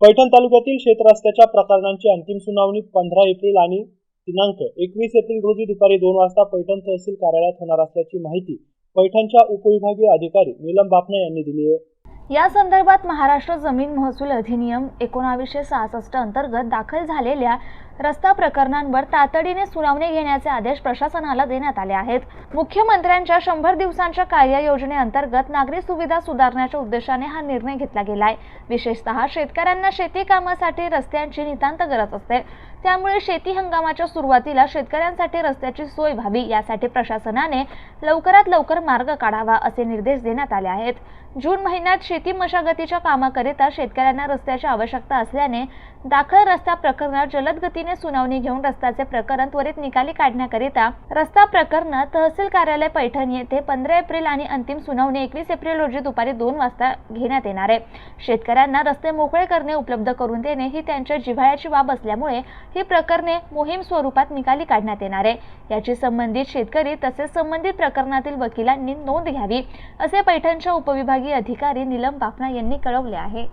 पैठण तालुक्यातील शेतरस्त्याच्या प्रकरणांची अंतिम सुनावणी पंधरा एप्रिल आणि दिनांक एकवीस एप्रिल रोजी दुपारी दोन वाजता पैठण तहसील कार्यालयात होणार असल्याची माहिती पैठणच्या उपविभागीय अधिकारी नीलम बापना यांनी दिली आहे. या संदर्भात महाराष्ट्र जमीन महसूल अधिनियम एकोणावीसशे सहासष्ट अंतर्गत दाखल झालेल्या रस्ता प्रकरणांवर तातडीने सुनावणी घेण्याचे आदेश प्रशासनाला देण्यात आले आहेत. मुख्यमंत्र्यांच्या शंभर दिवसांच्या कार्ययोजनेअंतर्गत नागरी सुविधा सुधारण्याच्या उद्देशाने हा निर्णय घेतला गेलाय. विशेषतः शेतकऱ्यांना शेती कामासाठी रस्त्यांची नितांत गरज असते. त्यामुळे शेती हंगामाच्या सुरुवातीला शेतकऱ्यांसाठी रस्त्याची सोय व्हावी यासाठी प्रशासनाने लवकरात लवकर मार्ग काढावा असे निर्देश देण्यात आले आहेत. जून महिन्यात शेती मशागतीच्या कामाकरिता शेतकऱ्यांना रस्त्याची आवश्यकता असल्याने दाखल रस्ता प्रकरणात जलद गतीने सुनावणी घेऊन रस्त्याचे प्रकरण त्वरित निकाली काढण्याकरिता रस्ता प्रकरण तहसील कार्यालय पैठण येथे पंधरा एप्रिल आणि अंतिम सुनावणी एकवीस एप्रिल रोजी दुपारी दोन वाजता घेण्यात येणार आहे. शेतकऱ्यांना रस्ते मोकळे करणे उपलब्ध करून देणे ही त्यांच्या जिव्हाळ्याची बाब असल्यामुळे ही प्रकरणे मोहीम स्वरूपात निकाली काढण्यात येणार आहे. याची संबंधित शेतकरी तसेच संबंधित प्रकरणातील वकिलांनी नोंद घ्यावी असे पैठणच्या उपविभागीय अधिकारी नीलम बाफना यांनी कळवले आहे.